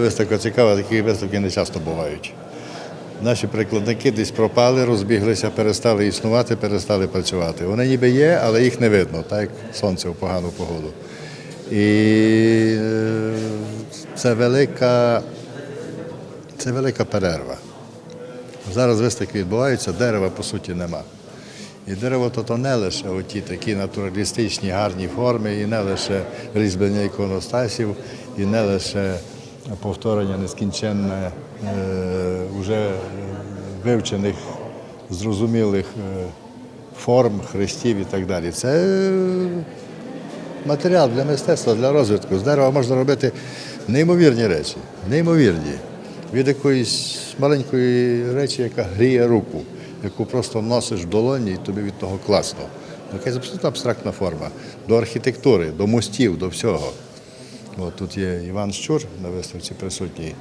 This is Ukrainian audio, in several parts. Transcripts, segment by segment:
Виставка цікава, такі виставки не часто бувають. Наші прикладники десь пропали, розбіглися, перестали існувати, перестали працювати. Вони ніби є, але їх не видно, так як сонце в погану погоду. І е, це велика, це велика перерва. Зараз виставки відбуваються, дерева по суті нема. І дерево то, то не лише оті такі натуралістичні гарні форми, і не лише різьблення іконостасів, і не лише повторення нескінченне е, вже вивчених, зрозумілих е, форм, хрестів і так далі. Це е, матеріал для мистецтва, для розвитку. З дерева можна робити неймовірні речі, неймовірні. Від якоїсь маленької речі, яка гріє руку, яку просто носиш в долоні, і тобі від того класно. Якась абсолютно абстрактна форма. До архітектури, до мостів, до всього. От тут є Іван Щур на виставці присутній.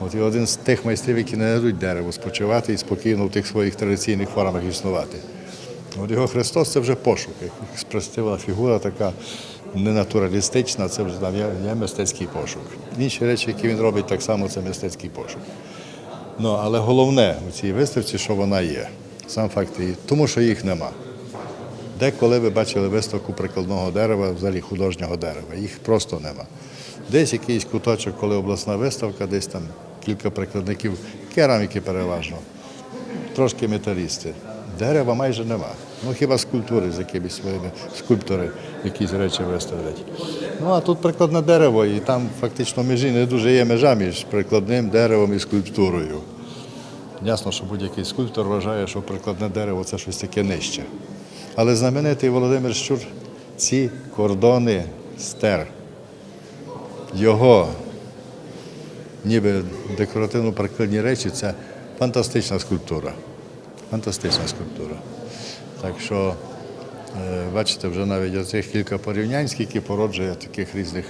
От і один з тих майстрів, які не дадуть дереву спочивати і спокійно в тих своїх традиційних формах існувати. От його Христос це вже пошук, спростила фігура така ненатуралістична, це вже там є мистецький пошук. Інші речі, які він робить, так само це мистецький пошук. Ну, але головне у цій виставці, що вона є. Сам факт її, тому що їх нема. Де коли ви бачили виставку прикладного дерева, взагалі художнього дерева, їх просто нема. Десь якийсь куточок, коли обласна виставка, десь там кілька прикладників кераміки переважно, трошки металісти. Дерева майже нема. Ну хіба скульптури з якимись своїми скульптори якісь речі виставлять. Ну а тут прикладне дерево, і там фактично межі не дуже є межа між прикладним деревом і скульптурою. Ясно, що будь-який скульптор вважає, що прикладне дерево це щось таке нижче. Але знаменитий Володимир Щур ці кордони стер. Його ніби декоративно-прикладні речі це фантастична скульптура. Фантастична скульптура. Так що, е, бачите, вже навіть оцих кілька порівнянь, скільки породжує таких різних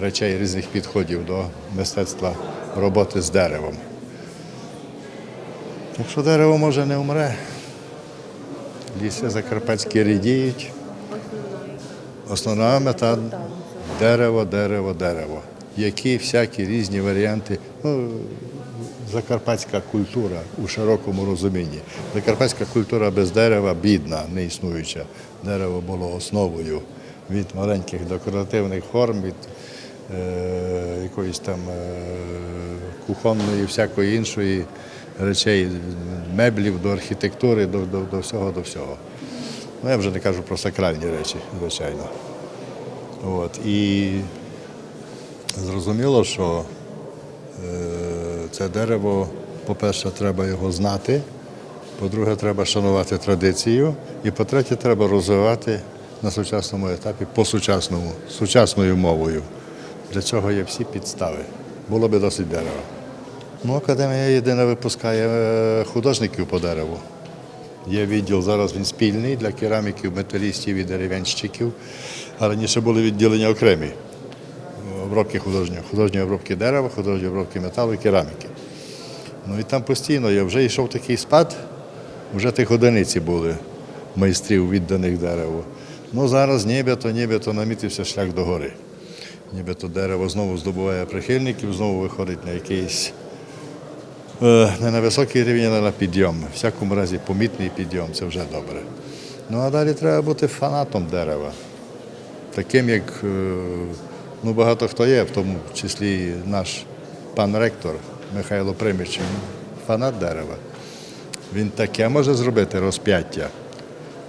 речей, різних підходів до мистецтва роботи з деревом. Так що дерево може не вмре. Ліси закарпатські рідіють. Основна мета дерево, дерево, дерево. Які всякі різні варіанти. Ну, закарпатська культура у широкому розумінні. Закарпатська культура без дерева бідна, не існуюча. Дерево було основою від маленьких декоративних форм, від е, якоїсь там е, кухонної, всякої іншої речей, меблів до архітектури, до, до, до всього, до всього. Ну, я вже не кажу про сакральні речі, звичайно. От. І зрозуміло, що е, це дерево, по-перше, треба його знати, по-друге, треба шанувати традицію, і по-третє, треба розвивати на сучасному етапі по-сучасному, сучасною мовою. Для цього є всі підстави. Було би досить дерева. Ну, академія єдина випускає е, художників по дереву. Є відділ, зараз він спільний для кераміків, металістів і дерев'янщиків. А раніше були відділення окремі обробки художньої, художні обробки дерева, художні обробки металу і кераміки. Ну і там постійно є. Вже йшов такий спад, вже тих одиниці були майстрів, відданих дереву. Ну зараз нібито, нібито намітився шлях до гори. Нібито дерево знову здобуває прихильників, знову виходить на якийсь не на високий рівень, а на підйом. В всякому разі, помітний підйом, це вже добре. Ну а далі треба бути фанатом дерева. Таким, як е, ну, багато хто є, в тому числі наш пан ректор Михайло Приміч, фанат дерева. Він таке може зробити розп'яття,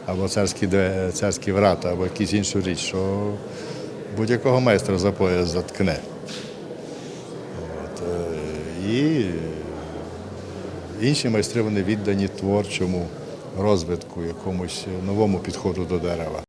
або царські, царські врата, або якусь іншу річ, що будь-якого майстра за пояс заткне. От, е, і інші майстри вони віддані творчому розвитку, якомусь новому підходу до дерева.